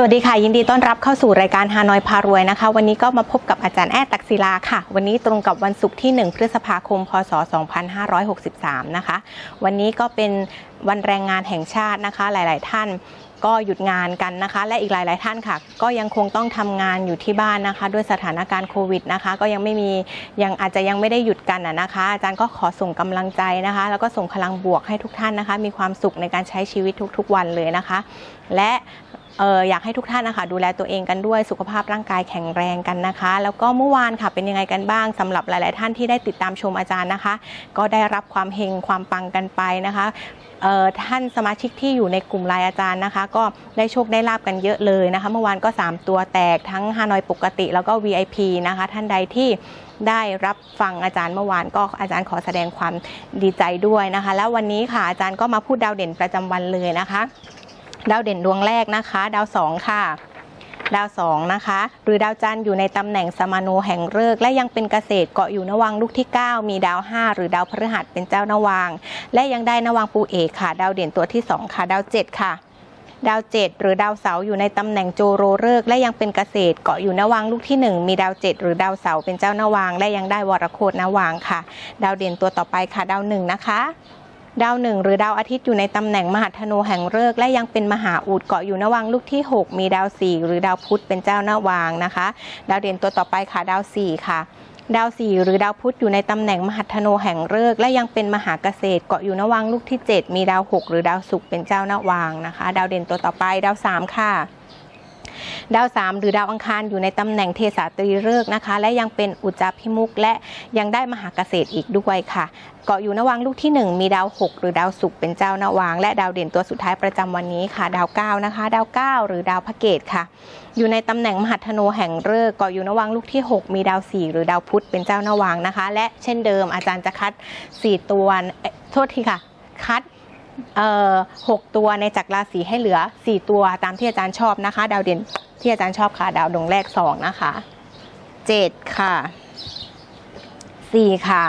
สวัสดีค่ะ ยินดีต้อนรับเข้าสู่รายการฮานอยพารวยนะคะ วันนี้ก็มาพบกับอาจารย์แอดตักศิลาค่ะ วันนี้ตรงกับวันศุกร์ที่ 1 พฤษภาคม พศ 2563 นะคะ วันนี้ก็เป็นวันแรงงานแห่งชาตินะคะ หลาย ๆ ท่านก็หยุดงานกันนะคะ และอีกหลาย ๆ ท่านค่ะ ก็ยังคงต้องทำงานอยู่ที่บ้านนะคะ ด้วยสถานการณ์โควิดนะคะ ก็ยังไม่มียังอาจจะยังไม่ได้หยุดกันนะคะ อาจารย์ก็ขอส่งกำลังใจนะคะ แล้วก็ส่งพลังบวกให้ทุกท่านนะคะ มีความสุขในการใช้ชีวิตทุก ๆ วันเลยนะคะ และ เอออยากให้ทุกท่านนะคะดูแลตัวเองกันด้วยสุขภาพร่างกายแข็งแรงกันนะคะ แล้วก็เมื่อวานค่ะเป็นยังไงกันบ้างสำหรับหลาย ๆ ท่านที่ได้ติดตามชมอาจารย์นะคะ ก็ได้รับความเฮงความปังกันไปนะคะเออท่านสมาชิกที่อยู่ในกลุ่มไลน์อาจารย์นะคะ ก็ได้โชคได้ลาบกันเยอะเลยนะคะ เมื่อวานก็ 3 ตัวแตกทั้งฮานอยปกติ แล้วก็ VIP นะคะ ท่านใดที่ได้รับฟังอาจารย์เมื่อวานก็อาจารย์ขอแสดงความดีใจด้วยนะคะ แล้ววันนี้ค่ะอาจารย์ก็มาพูดดาวเด่นประจำวันเลยนะคะ ดาวเด่นดวงแรกนะคะ ดาวสองค่ะ ดาวสองนะคะ หรือดาวจันทร์อยู่ในตำแหน่งสมาโนแห่งฤกษ์และยังเป็นเกษตรเกาะอยู่นวังลูกที่ 9 มีดาว 5 หรือดาวพฤหัสเป็นเจ้านวัง และยังได้นวังปูเอกค่ะ ดาวเด่นตัวที่ 2 ค่ะ ดาว 7 ค่ะดาว7หรือดาวเสาร์อยู่ในตำแหน่งโจโรฤกษ์และยังเป็นเกษตรเกาะอยู่นวังลูกที่ 1 มีดาว7หรือดาวเสาร์เป็นเจ้านวังและยังได้วรโคตนวังค่ะ ดาวเด่นตัวต่อไปค่ะดาวหนึ่งนะคะ ดาวหนึ่งหรือดาวอาทิตย์อยู่ในตำแหน่งมหัธนูแห่งฤกษ์และยังเป็นมหาอุดเกาะอยู่นวังลูกที่ 6 มีดาวสี่หรือดาวพุธเป็นเจ้านวางนะคะ ดาวเด่นตัวต่อไปค่ะดาวสี่ค่ะดาวสี่หรือดาวพุธอยู่ในตำแหน่งมหัธนูแห่งฤกษ์และยังเป็นมหาเกษตรเกาะอยู่นวังลูกที่ 7 มีดาวหกหรือดาวศุกร์เป็นเจ้านวางนะคะ ดาวเด่นตัวต่อไปดาวสามค่ะ ดาวสามหรือดาวอังคารอยู่ในตำแหน่งเทสาตรีฤกษ์นะคะ และยังเป็นอุจจาพิมุกและยังได้มหาเกษตรอีกด้วยค่ะ เกาะอยู่นวังลูกที่ 1 มีดาว 6 หรือดาวศุกร์เป็นเจ้านวางและดาวเด่นตัวสุดท้ายประจำวันนี้ค่ะ ดาว 9 นะคะ ดาว 9 หรือดาวพระเกตค่ะ อยู่ในตำแหน่งมหัธนูแห่งฤกษ์เกาะอยู่นวังลูกที่ 6 มีดาว 4 หรือดาวพุธเป็นเจ้านวางนะคะ และเช่นเดิมอาจารย์จะคัด 4 ตัวโทษทีค่ะ คัด หกตัวในจักรราศีให้เหลือ 4 ตัวตามที่อาจารย์ชอบนะคะ ดาวเด่นที่อาจารย์ชอบค่ะ ดาวดวงแรก 2 นะคะ 7 ค่ะ 4 ค่ะ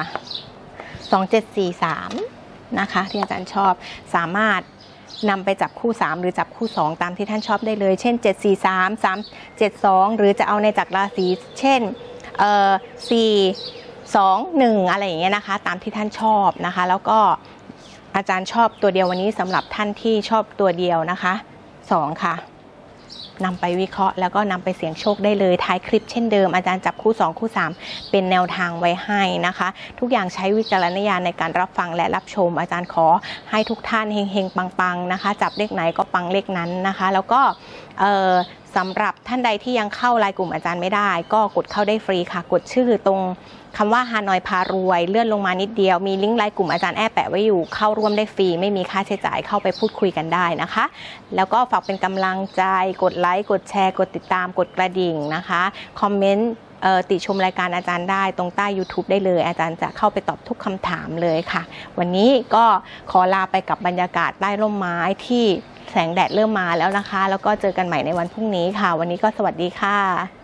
2743 นะคะ ที่อาจารย์ชอบสามารถนำไปจับคู่ 3 หรือจับคู่ 2 ตามที่ท่านชอบได้เลย เช่น 743 3 72 หรือจะเอาในจักรราศีเช่นเอ่อ4 2 1 อะไรอย่างเงี้ยนะคะ ตามที่ท่านชอบนะคะ แล้วก็ อาจารย์ชอบตัวเดียววันนี้สำหรับท่านที่ชอบตัวเดียวนะคะ2ค่ะนำไปวิเคราะห์แล้วก็นำไปเสี่ยงโชคได้เลยท้ายคลิปเช่นเดิมอาจารย์จับคู่ 2 คู่ 3 เป็นแนวทางไว้ให้นะคะ ทุกอย่างใช้วิจารณญาณในการรับฟังและรับชม อาจารย์ขอให้ทุกท่านเฮงๆ ปังๆนะคะ จับเลขไหนก็ปังเลขนั้นนะคะ แล้วก็ สำหรับท่านใดที่ยังเข้าไลน์กลุ่มอาจารย์ไม่ได้ ก็กดเข้าได้ฟรีค่ะ กดชื่อตรงคำว่าฮานอยพารวย เลื่อนลงมานิดเดียว มีลิงก์ไลน์กลุ่มอาจารย์แอบแปะไว้อยู่ เข้าร่วมได้ฟรี ไม่มีค่าใช้จ่ายเข้าไปพูดคุยกันได้นะคะ แล้วก็ฝากเป็นกำลังใจ กดไลค์ กดแชร์ กดติดตาม กดกระดิ่งนะคะ คอมเมนต์ติชมรายการอาจารย์ได้ตรงใต้ YouTube ได้เลย อาจารย์จะเข้าไปตอบทุกคำถามเลยค่ะ วันนี้ก็ขอลาไปกับบรรยากาศใต้ร่มไม้ที่ แสงแดดเริ่มมาแล้วนะคะ แล้วก็เจอกันใหม่ในวันพรุ่งนี้ค่ะ วันนี้ก็สวัสดีค่ะ